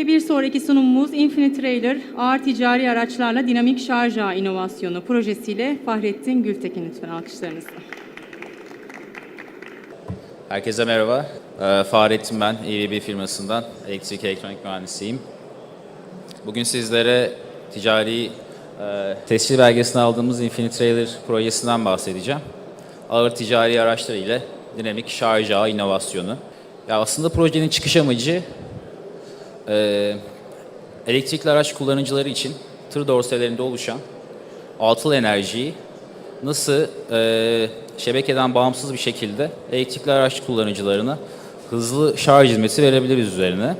Ve bir sonraki sunumumuz Infinite Trailer ağır ticari araçlarla dinamik şarj ağı inovasyonu projesiyle Fahrettin Gültekin lütfen alkışlarınızla. Herkese merhaba. Ee, Fahrettin ben, EVB firmasından elektrik elektronik mühendisiyim. Bugün sizlere ticari e, tescil belgesini aldığımız Infinite Trailer projesinden bahsedeceğim. Ağır ticari araçlar ile dinamik şarj ağı inovasyonu. Ya aslında projenin çıkış amacı e, elektrikli araç kullanıcıları için tır dorselerinde oluşan atıl enerjiyi nasıl e, şebekeden bağımsız bir şekilde elektrikli araç kullanıcılarına hızlı şarj hizmeti verebiliriz üzerine.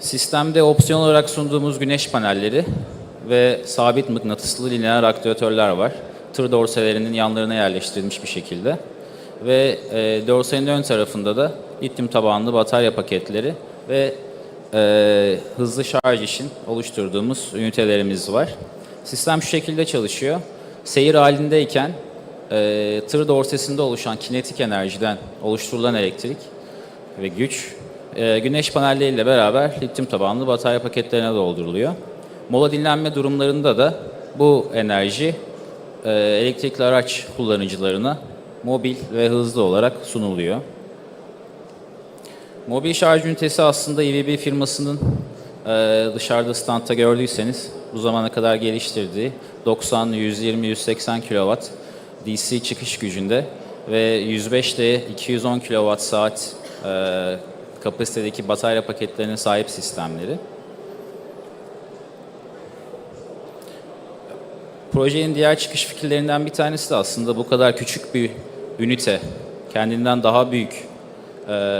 Sistemde opsiyon olarak sunduğumuz güneş panelleri ve sabit mıknatıslı lineer aktivatörler var. Tır dorselerinin yanlarına yerleştirilmiş bir şekilde. Ve e, dorsenin ön tarafında da lityum tabanlı batarya paketleri ve e, hızlı şarj için oluşturduğumuz ünitelerimiz var. Sistem şu şekilde çalışıyor. Seyir halindeyken e, tır dorsesinde oluşan kinetik enerjiden oluşturulan elektrik ve güç e, güneş panelleriyle beraber lityum tabanlı batarya paketlerine dolduruluyor. Mola dinlenme durumlarında da bu enerji e, elektrikli araç kullanıcılarına mobil ve hızlı olarak sunuluyor. Mobil şarj ünitesi aslında EVB firmasının e, dışarıda standta gördüyseniz bu zamana kadar geliştirdiği 90, 120, 180 kW DC çıkış gücünde ve 105 ile 210 kWh saat e, kapasitedeki batarya paketlerine sahip sistemleri. Projenin diğer çıkış fikirlerinden bir tanesi de aslında bu kadar küçük bir ünite, kendinden daha büyük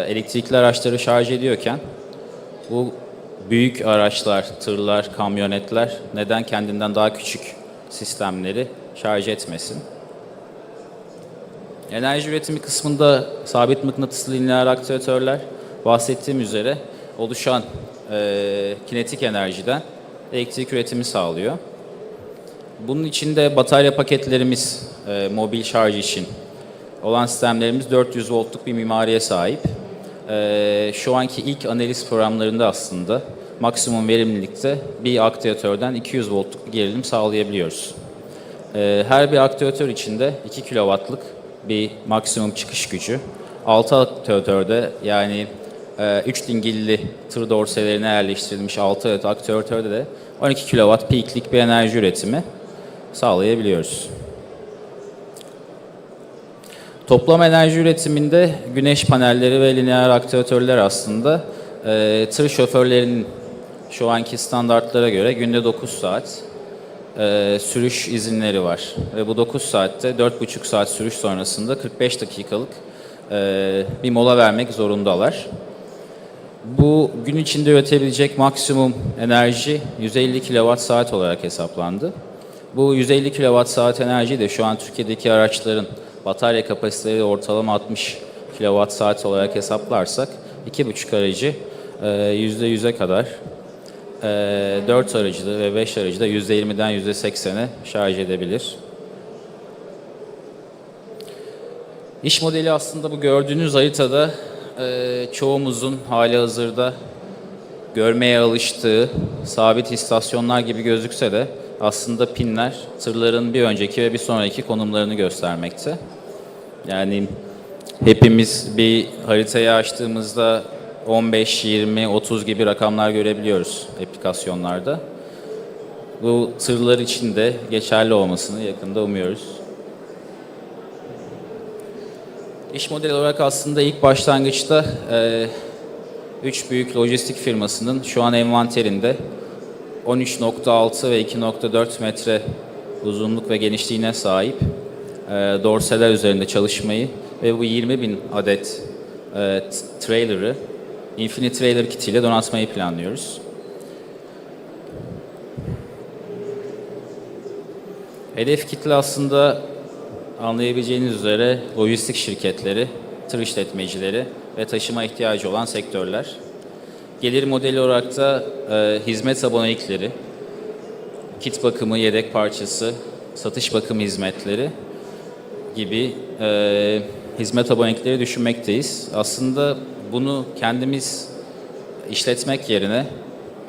elektrikli araçları şarj ediyorken bu büyük araçlar, tırlar, kamyonetler neden kendinden daha küçük sistemleri şarj etmesin? Enerji üretimi kısmında sabit mıknatıslı lineer aktivatörler bahsettiğim üzere oluşan e, kinetik enerjiden elektrik üretimi sağlıyor. Bunun içinde batarya paketlerimiz e, mobil şarj için olan sistemlerimiz 400 voltluk bir mimariye sahip. E, şu anki ilk analiz programlarında aslında maksimum verimlilikte bir aktivatörden 200 voltluk bir gerilim sağlayabiliyoruz. E, her bir aktivatör içinde 2 kW'lık bir maksimum çıkış gücü. 6 aktivatörde yani e, 3 dingilli tır dorselerine yerleştirilmiş 6 adet aktivatörde de 12 kW peaklik bir enerji üretimi sağlayabiliyoruz. Toplam enerji üretiminde güneş panelleri ve lineer aktivatörler aslında e, tır şoförlerinin şu anki standartlara göre günde 9 saat e, sürüş izinleri var. Ve bu 9 saatte 4,5 saat sürüş sonrasında 45 dakikalık e, bir mola vermek zorundalar. Bu gün içinde üretebilecek maksimum enerji 150 kWh saat olarak hesaplandı. Bu 150 kWh saat enerji de şu an Türkiye'deki araçların batarya kapasiteleri ortalama 60 kWh saat olarak hesaplarsak 2,5 aracı e, %100'e kadar, e, 4 aracı da ve 5 aracı da %20'den %80'e şarj edebilir. İş modeli aslında bu gördüğünüz haritada e, çoğumuzun hali hazırda görmeye alıştığı sabit istasyonlar gibi gözükse de aslında pinler tırların bir önceki ve bir sonraki konumlarını göstermekte. Yani hepimiz bir haritayı açtığımızda 15, 20, 30 gibi rakamlar görebiliyoruz aplikasyonlarda. Bu tırlar için de geçerli olmasını yakında umuyoruz. İş modeli olarak aslında ilk başlangıçta e, üç büyük lojistik firmasının şu an envanterinde 13.6 ve 2.4 metre uzunluk ve genişliğine sahip e, dorseler üzerinde çalışmayı ve bu 20 bin adet e, trailer'ı Infinite Trailer Kit ile donatmayı planlıyoruz. Hedef kitle aslında anlayabileceğiniz üzere lojistik şirketleri, tır işletmecileri ve taşıma ihtiyacı olan sektörler. Gelir modeli olarak da e, hizmet abonelikleri, kit bakımı, yedek parçası, satış bakım hizmetleri gibi e, hizmet abonelikleri düşünmekteyiz. Aslında bunu kendimiz işletmek yerine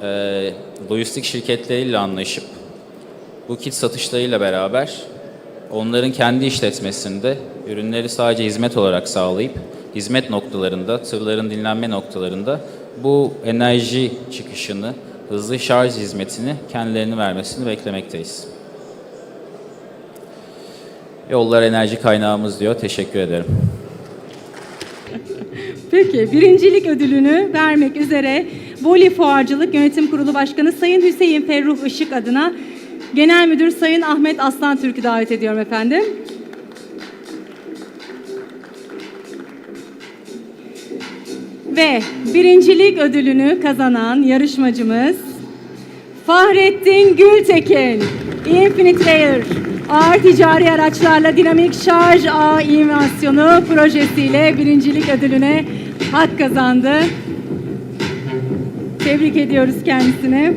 e, lojistik şirketleriyle anlaşıp bu kit satışlarıyla beraber onların kendi işletmesinde ürünleri sadece hizmet olarak sağlayıp hizmet noktalarında, tırların dinlenme noktalarında bu enerji çıkışını, hızlı şarj hizmetini kendilerinin vermesini beklemekteyiz. Yollar enerji kaynağımız diyor. Teşekkür ederim. Peki, birincilik ödülünü vermek üzere Voli Fuarcılık Yönetim Kurulu Başkanı Sayın Hüseyin Ferruh Işık adına Genel Müdür Sayın Ahmet Aslan Türk'ü davet ediyorum efendim. Ve birincilik ödülünü kazanan yarışmacımız Fahrettin Gültekin, Infinite Air, ağır ticari araçlarla dinamik şarj ağı inovasyonu projesiyle birincilik ödülüne hak kazandı. Tebrik ediyoruz kendisini.